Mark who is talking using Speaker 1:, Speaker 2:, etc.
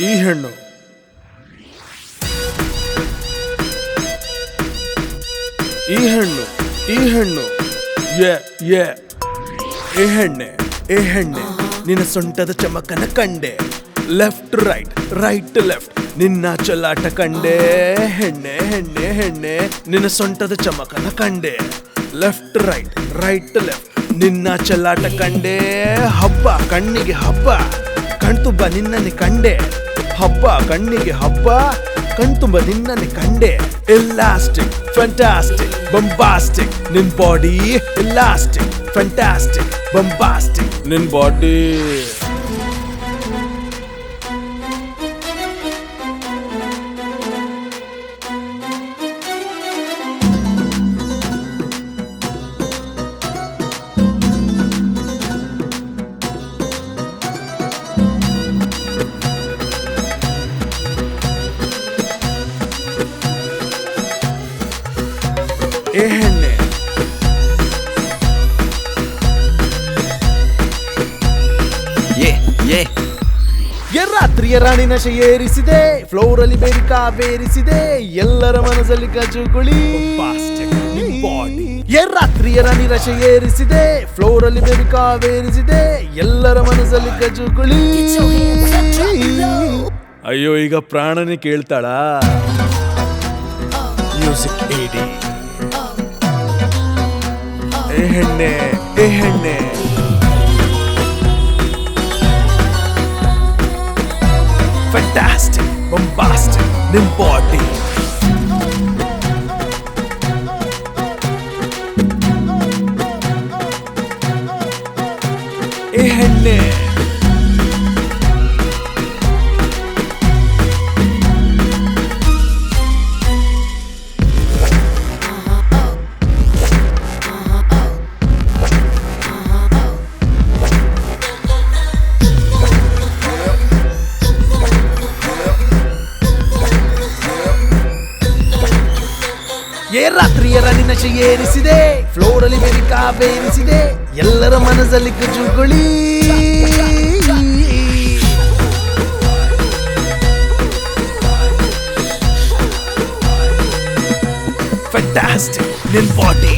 Speaker 1: ಈ ಹೆಣ್ಣು. ಈ ಹೆಣ್ಣು ಈ ಹೆಣ್ಣು. ಎ ಏ ಹೆಣ್ಣೆ ಏ ಹೆಣ್ಣೆ. ನಿನ್ನ ಸೊಂಟದ ಚಮಕನ ಕಂಡೆ. Left right right left. ನಿನ್ನ ಚಲಾಟ ಕಂಡೆ. ಹೆಣ್ಣೆ ಹೆಣ್ಣೆ ಹೆಣ್ಣೆ. ನಿನ್ನ ಸೊಂಟದ ಚಮಕನ ಕಂಡೆ. Left right right left. ನಿನ್ನ ಚಲಾಟ ಕಂಡೆ. ಹಬ್ಬ, ಕಣ್ಣಿಗೆ ಹಬ್ಬ. ಕಣ್ತುಬ್ಬ ನಿನ್ನನ್ನು ಕಂಡೆ. ಹಬ್ಬ, ಕಣ್ಣಿಗೆ ಹಬ್ಬ, ಕಣ್ತುಂಬ ನಿನ್ನನೆ ಕಂಡೆ. ಎಲಾಸ್ಟಿಕ್ ಫ್ಯಾಂಟಾಸ್ಟಿಕ್ ಬಂಬಾಸ್ಟಿಕ್ ನಿನ್ ಬಾಡಿ ಎಲಾಸ್ಟಿಕ್ ಫ್ಯಾಂಟಾಸ್ಟಿಕ್ ಬಂಬಾಸ್ಟಿಕ್ ನಿನ್ ಬಾಡಿ ಏ ಎ ರಾತ್ರಿಯ ರಾಣಿ ನಶೆ ಏರಿಸಿದೆ ಫ್ಲೋರ್ ಅಲ್ಲಿ ಬೇರಿಕಾ ಬೇರಿಸಿದೆ ಎಲ್ಲರ ಮನಸ್ಸಲ್ಲಿ ಕಚುಗುಳಿ ಕುಳಿ ರಾತ್ರಿಯ ರಾಣಿ ನಶೆ ಏರಿಸಿದೆ ಫ್ಲೋರ್ ಅಲ್ಲಿ ಬೇರಿಕಾ ಬೇರಿಸಿದೆ ಎಲ್ಲರ ಮನಸ್ಸಲ್ಲಿ
Speaker 2: ಕಚುಕುಳಿ.
Speaker 1: ಅಯ್ಯೋ ಈಗ ಪ್ರಾಣನೇ ಕೇಳ್ತಾಳಾ? ಮ್ಯೂಸಿಕ್ ಏಡಿ ಹೆಣ್ಣೆ ಏ ಹೆಣ್ಣೆ ಫ್ಯಾಂಟಾಸ್ಟಿಕ್ ಬಂಬಾಸ್ಟಿಕ್ ನಿನ್ ಬಾಡಿ ಏ ಹೆಣ್ಣೆ ರಾತ್ರಿಯ ರಾಣಿ ನಶೆ ಏರಿಸಿದೆ ಫ್ಲೋರ್ ಅಲ್ಲಿ ಬೇರಿಕಾ ಬೇರಿಸಿದೆ ಎಲ್ಲರ ಮನಸ್ಸಲ್ಲಿ ಫ್ಯಾಂಟಾಸ್ಟಿಕ್ ನಿನ್ ಬಾಡಿ